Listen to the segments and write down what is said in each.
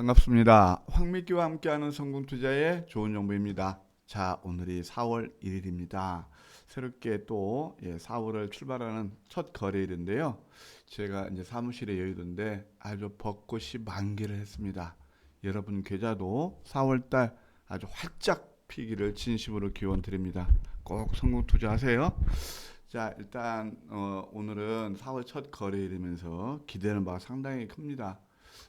반갑습니다. 황미기와 함께하는 성공 투자의 좋은 정보입니다. 자, 오늘이 4월 1일입니다. 새롭게 또 예, 4월을 출발하는 첫 거래일인데요. 제가 이제 사무실에 여의도인데 아주 벚꽃이 만개를 했습니다. 여러분 계좌도 4월달 아주 활짝 피기를 진심으로 기원 드립니다. 꼭 성공 투자하세요. 자, 일단 어, 오늘은 4월 첫 거래일이면서 기대는 바가 상당히 큽니다.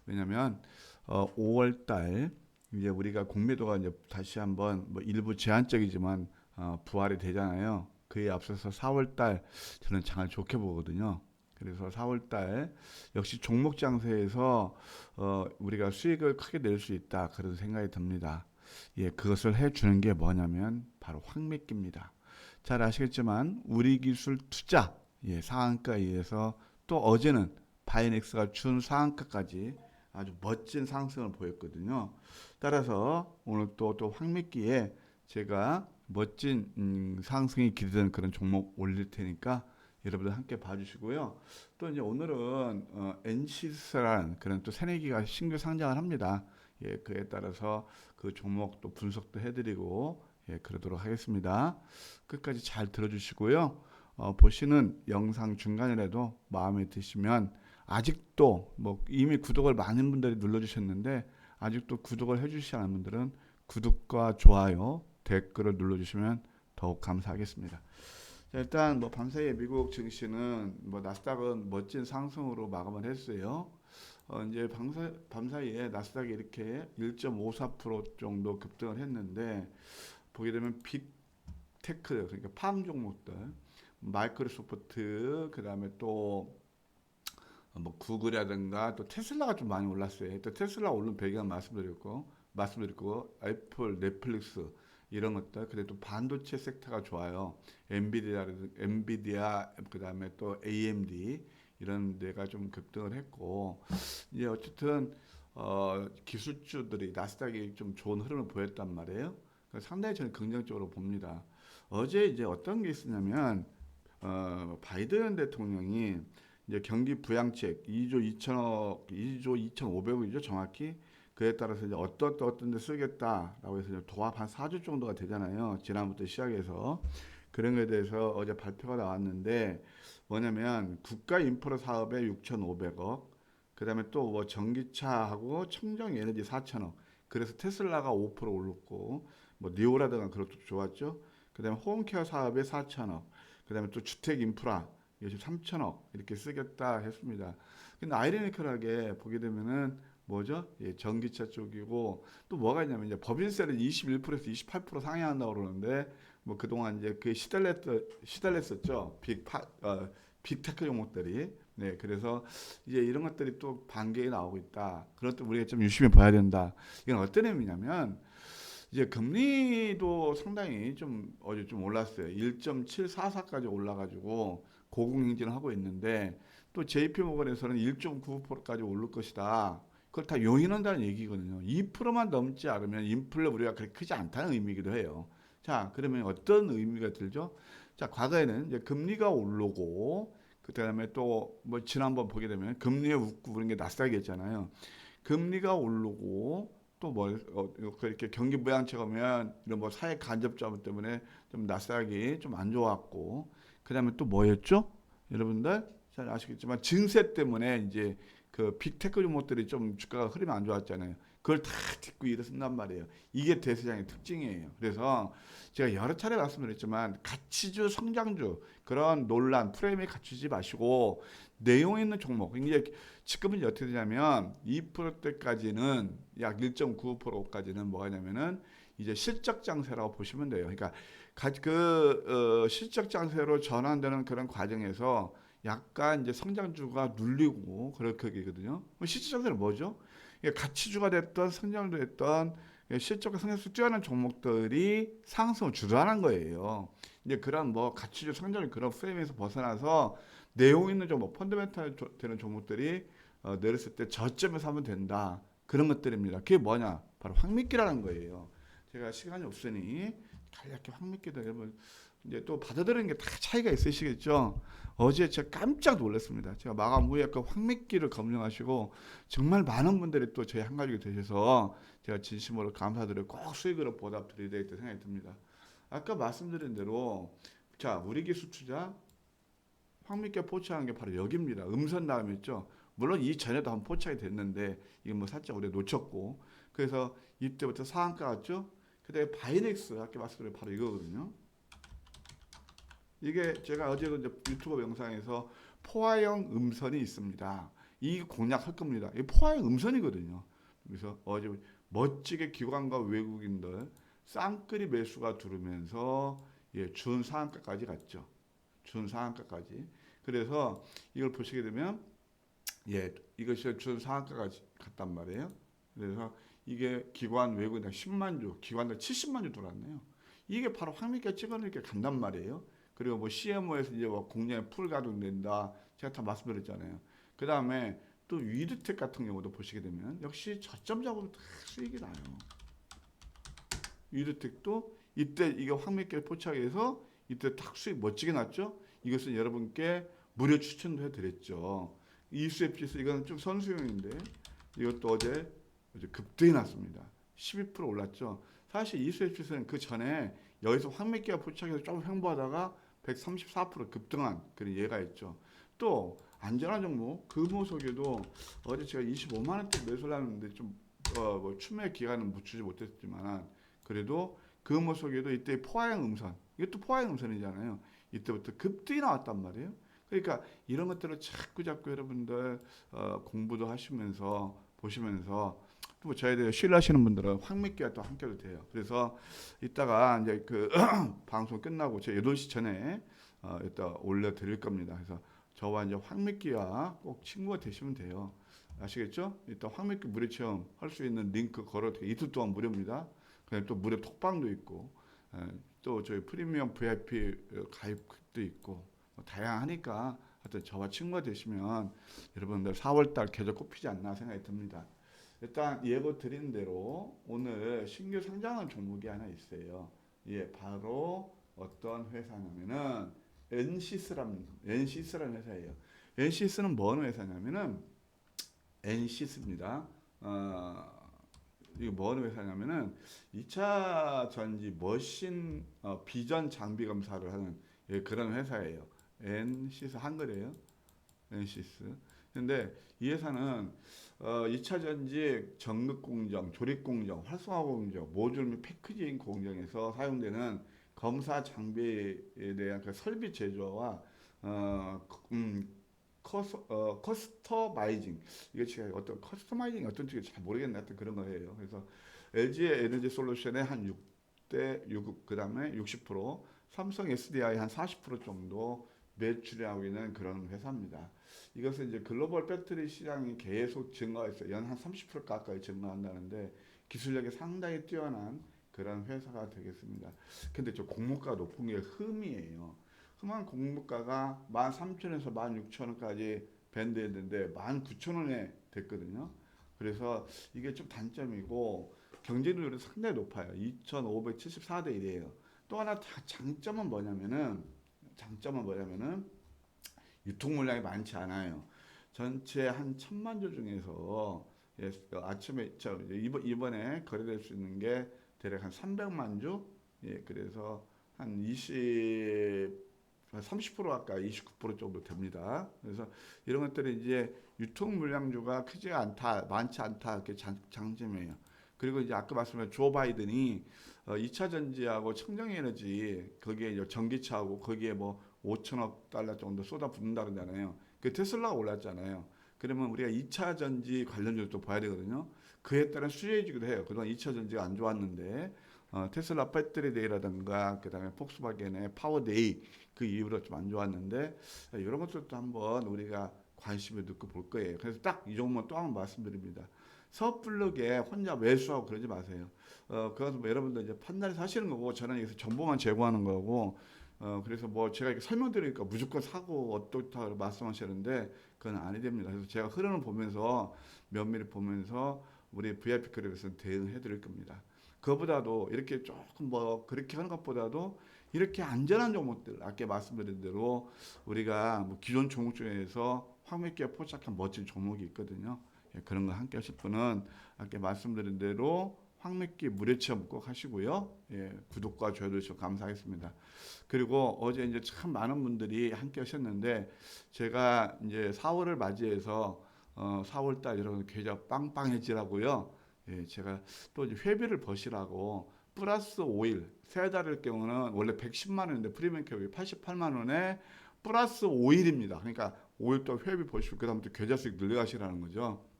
왜냐면 어, 5월 달 이제 우리가 공매도가 이제 다시 한번 뭐 일부 제한적이지만 어, 부활이 되잖아요. 그에 앞서서 4월 달 저는 장을 좋게 보거든요. 그래서 4월 달 역시 종목 장세에서 어, 우리가 수익을 크게 낼 수 있다 그런 생각이 듭니다. 예, 그것을 해 주는 게 뭐냐면 바로 황매기입니다. 잘 아시겠지만 우리 기술 투자 예, 상한가에 의해서 또 어제는 바이넥스가 준 상한가까지 아주 멋진 상승을 보였거든요. 따라서 오늘 또 또 황매기에 제가 멋진 음, 상승이 기대되는 그런 종목 올릴 테니까 여러분들 함께 봐주시고요. 또 이제 오늘은 어, NC스라는 그런 또 새내기가 신규 상장을 합니다. 예, 그에 따라서 그 종목 또 분석도 해드리고 예, 그러도록 하겠습니다. 끝까지 잘 들어주시고요. 어, 보시는 영상 중간이라도 마음에 드시면 아직도 뭐 이미 구독을 많은 분들이 눌러주셨는데 아직도 구독을 해주시지 않은 분들은 구독과 좋아요, 댓글을 눌러주시면 더욱 감사하겠습니다. 자, 일단 뭐 밤사이에 미국 증시는 뭐 나스닥은 멋진 상승으로 마감을 했어요. 어, 이제 밤사, 밤사이에 나스닥이 이렇게 1.54% 정도 급등을 했는데 보게 되면 빅테크 그러니까 팜 종목들 마이크로소프트 그다음에 또 뭐 구글이라든가 또 테슬라가 좀 많이 올랐어요. 또 테슬라 오른 배경 말씀드렸고 말씀드렸고 애플, 넷플릭스 이런 것들 그래도 반도체 섹터가 좋아요. 엔비디아 엔비디아 그다음에 또 AMD 이런 데가 좀 급등을 했고 이제 어쨌든 어, 기술주들이 나스닥이 좀 좋은 흐름을 보였단 말이에요. 상당히 저는 긍정적으로 봅니다. 어제 이제 어떤 게 있었냐면 어, 바이든 대통령이 이제 경기 부양책 2조 2천억, 2조 2,500억이죠 정확히 그에 따라서 이제 어떤 어떤 데 쓰겠다라고 해서 이제 도합 한 4조 정도가 되잖아요. 지난부터 시작해서 그런 거에 대해서 어제 발표가 나왔는데 뭐냐면 국가 인프라 사업에 6,500억, 그다음에 또 뭐 전기차하고 청정 에너지 4천억. 그래서 테슬라가 5% 올랐고 뭐 니오라든가 그것도 좋았죠. 그다음에 홈케어 사업에 4천억. 그다음에 또 주택 인프라 요즘 3천억 이렇게 쓰겠다 했습니다. 근데 아이러니컬하게 보게 되면은 뭐죠? 예, 전기차 쪽이고 또 뭐가 있냐면 이제 법인세를 21%에서 28% 상향한다고 그러는데 뭐 그동안 이제 그 시달렸 시달렸었죠. 빅파 어, 빅테크 종목들이 네 그래서 이제 이런 것들이 또 반격이 나오고 있다. 그런 때 우리가 좀 유심히 봐야 된다. 이건 어떤 의미냐면 이제 금리도 상당히 좀 어제 좀 올랐어요. 1.744까지 올라가지고 고공행진을 하고 있는데 또 JP 모건에서는 1.95%까지 오를 것이다. 그걸 다 용인한다는 얘기거든요. 2%만 넘지 않으면 인플레 우리가 그렇게 크지 않다는 의미이기도 해요. 자, 그러면 어떤 의미가 들죠? 자, 과거에는 이제 금리가 오르고 그다음에 또 뭐 지난번 보게 되면 금리에 웃고 그런 게 나스닥이었잖아요. 금리가 오르고 또뭐 어, 그렇게 경기 부양책 오면 이런 뭐 사회 간접점 때문에 좀 나스닥이 좀안 좋았고 그 다음에 또 뭐였죠? 여러분들 잘 아시겠지만 증세 때문에 이제 그 빅테크 종목들이 좀 주가가 흐름이 안 좋았잖아요. 그걸 다 딛고 일어선단 말이에요. 이게 대세장의 특징이에요. 그래서 제가 여러 차례 말씀드렸지만 가치주, 성장주 그런 논란 프레임에 갇히지 마시고 내용 있는 종목. 이제 지금은 어떻게 되냐면 2%대까지는 약 1.95%까지는 뭐가냐면은 이제 실적 장세라고 보시면 돼요. 그러니까 그 어, 실적 장세로 전환되는 그런 과정에서 약간 이제 성장주가 눌리고 그렇게 되거든요. 실적 장세는 뭐죠? 가치주가 됐던 성장도 됐던 실적과 성장수 뛰어난 종목들이 상승을 주도하는 거예요. 이제 그런 뭐 가치주 성장 그런 프레임에서 벗어나서 내용 있는 종목, 펀더멘탈 되는 종목들이 어, 내렸을 때 저점에서 하면 된다. 그런 것들입니다. 그게 뭐냐? 바로 황미끼라는 거예요. 제가 시간이 없으니 간략히 황미끼도 여러분 이제 또 받아들이는 게 다 차이가 있으시겠죠. 어제 제가 깜짝 놀랐습니다. 제가 마감 후에 그 황미끼를 검증하시고 정말 많은 분들이 또 저희 한가족이 되셔서 제가 진심으로 감사드리고 꼭 수익으로 보답드려야 되겠다 생각이 듭니다. 아까 말씀드린 대로 자 우리 기술 투자 황미끼 포착한 게 바로 여기입니다. 음선 있죠. 물론 이 전에도 한번 포착이 됐는데 이게 뭐 살짝 우리가 놓쳤고 그래서 이때부터 상한가 갔죠. 그다음에 바이넥스 아까 말씀드린 바로 이거거든요. 이게 제가 이제 유튜브 영상에서 포화형 음선이 있습니다. 이 공략할 겁니다. 이 포화형 음선이거든요. 그래서 어제 멋지게 기관과 외국인들 쌍끌이 매수가 들으면서 예, 준 상한가까지 갔죠. 준 상한가까지. 그래서 이걸 보시게 되면 예, 이것이 준 상한가까지 갔단 말이에요. 그래서 이게 기관 외국인 10만 주, 기관들 70만 주 들어왔네요. 이게 바로 황미가 찍어놓게 간단 말이에요. 그리고 뭐 CMO에서 이제 뭐 공략에 풀 가동된다. 제가 다 말씀드렸잖아요. 그 다음에 또 위드텍 같은 경우도 보시게 되면 역시 저점 잡으면 다 수익이 나요. 위드텍도 이때 이게 황미길 포착해서 이때 딱 수익 멋지게 났죠. 이것은 여러분께 무료 추천도 해드렸죠. 이수FG에서 이거는 좀 선수용인데 이것도 어제 어제 급등이 났습니다. 12% 올랐죠. 사실 이수FG에서는 그 전에 여기서 황미끼가 포착해서 좀 횡보하다가 134% 급등한 그런 예가 있죠. 또 안전한 종목 금호석에도 어제 제가 25만 원대 매수를 하는데 좀 어 뭐 추매 기간은 묻히지 못했지만 그래도 금호석에도 이때 포화형 음선 이것도 포화형 음선이잖아요. 이때부터 급등이 나왔단 말이에요. 그러니까 이런 것들을 자꾸 자꾸 여러분들 어, 공부도 하시면서 보시면서 또 저에 대해 신뢰하시는 분들은 황미끼와 또 함께도 돼요. 그래서 이따가 이제 그 방송 끝나고 제 8시 전에 어, 이따 올려드릴 겁니다. 그래서 저와 이제 황미끼와 꼭 친구가 되시면 돼요. 아시겠죠? 이따 황미끼 무료 체험 할 수 있는 링크 걸어 이틀 동안 무료입니다. 그다음에 또 무료 톡방도 있고 에, 또 저희 프리미엄 VIP 가입도 있고 뭐 다양하니까 하여튼 저와 친구가 되시면 여러분들 4월달 계절 꼽히지 않나 생각이 듭니다. 일단 예고 드린 대로 오늘 신규 상장한 종목이 하나 있어요. 예, 바로 어떤 회사냐면은 엔시스라는 엔시스라는 회사예요. 엔시스는 뭔 회사냐면은 엔시스입니다. 어, 이게 뭔 회사냐면은 2차 전지 머신 어, 비전 장비 검사를 하는 예, 그런 회사예요. 엔시스 한글이에요. 엔시스. 근데 이 회사는 어, 2차 전지 정극 공정, 조립 공정, 활성화 공정, 모듈 및 패키징 공정에서 사용되는 검사 장비에 대한 그 설비 제조와 어, 음, 커스, 어, 커스터마이징 이게 제가 어떤 커스터마이징 어떤 쪽이 잘 모르겠네 하여튼 그런 거예요. 그래서 LG의 에너지 솔루션의 한 6대 6 그 다음에 60% 삼성 SDI 한 40% 정도 매출하고 있는 그런 회사입니다. 이것은 이제 글로벌 배터리 시장이 계속 증가했어요. 연한 30% 가까이 증가한다는데 기술력이 상당히 뛰어난 그런 회사가 되겠습니다. 근데 저 공모가 높은 게 흠이에요. 흠한 공모가가 13,000원에서 16,000원까지 밴드했는데 19,000원에 됐거든요. 그래서 이게 좀 단점이고 경쟁률이 상당히 높아요. 2,574대 1이에요. 또 하나 장점은 뭐냐면은 장점은 뭐냐면은 유통 물량이 많지 않아요. 전체 한 천만 주 중에서 예, 그 아침에 저 이번 이번에 거래될 수 있는 게 대략 한 300만 주. 예, 그래서 한 20, 30% 가까이 29% 정도 됩니다. 그래서 이런 것들이 이제 유통 물량주가 크지 않다, 많지 않다 이렇게 장, 장점이에요. 그리고 이제 아까 말씀드린 조 바이든이 어, 2차 전지하고 청정에너지 거기에 전기차하고 거기에 뭐 5천억 달러 정도 쏟아붓는다 그러잖아요. 그 테슬라가 올랐잖아요. 그러면 우리가 2차 전지 관련주도 봐야 되거든요. 그에 따른 수혜주기도 해요. 그동안 2차 전지가 안 좋았는데 어, 테슬라 배터리 데이라든가 그다음에 폭스바겐의 파워데이 그 이후로 좀 안 좋았는데 이런 것들도 한번 우리가 관심을 넣고 볼 거예요. 그래서 딱 이 종목 또한 번 말씀드립니다. 섣불르게 혼자 매수하고 그러지 마세요. 어, 그것은 뭐 여러분들 이제 판단해서 하시는 거고 저는 여기서 정보만 제공하는 거고 어, 그래서 뭐 제가 이렇게 설명드리니까 무조건 사고 어떻다 말씀하시는데 그건 아니 됩니다. 그래서 제가 흐름을 보면서 면밀히 보면서 우리 VIP 그룹에서 대응해 드릴 겁니다. 그거보다도 이렇게 조금 뭐 그렇게 하는 것보다도 이렇게 안전한 종목들 아까 말씀드린 대로 우리가 뭐 기존 종목 중에서 황미기에 포착한 멋진 종목이 있거든요. 예, 그런 거 함께 하실 분은 아까 말씀드린 대로 황미기 무료 체험 꼭 하시고요. 예, 구독과 좋아요 주셔서 감사하겠습니다. 그리고 어제 이제 참 많은 분들이 함께 하셨는데 제가 이제 4월을 맞이해서 어, 4월 달 여러분 계좌 빵빵해지라고요. 예, 제가 또 이제 회비를 버시라고 플러스 5일 세 달일 경우는 원래 110만 원인데 프리미엄 캡이 88만 원에 플러스 5일입니다. 그러니까 5일 동안 회비 버시고 그다음부터 계좌 수익 늘려가시라는 거죠.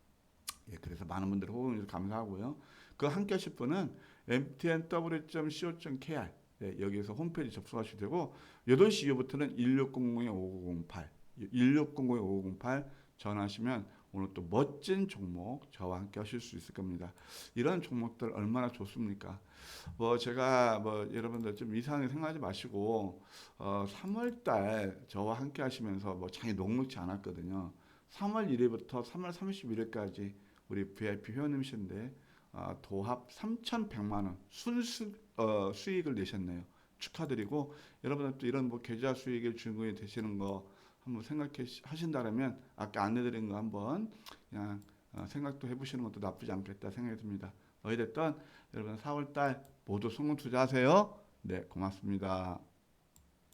예, 그래서 많은 분들 호응해 주셔서 감사하고요. 그 함께 하실 분은 mtnw.co.kr 네, 여기에서 홈페이지 접속하시면 되고 8시 이후부터는 1600-5908 1600-5908 전화하시면 오늘 또 멋진 종목 저와 함께 하실 수 있을 겁니다. 이런 종목들 얼마나 좋습니까? 뭐 제가 뭐 여러분들 좀 이상하게 생각하지 마시고 어 3월 달 저와 함께 하시면서 뭐 장이 녹록지 않았거든요. 3월 1일부터 3월 31일까지 우리 VIP 회원님이신데 아, 도합 3,100만 원 순수 어, 수익을 내셨네요. 축하드리고 여러분들 또 이런 뭐 계좌 수익의 주인공이 되시는 거 한번 생각해 하신다면 아까 안내드린 거 한번 그냥 어, 생각도 해보시는 것도 나쁘지 않겠다 생각이 듭니다. 어찌됐든 여러분 4월달 모두 성공 투자하세요. 네, 고맙습니다.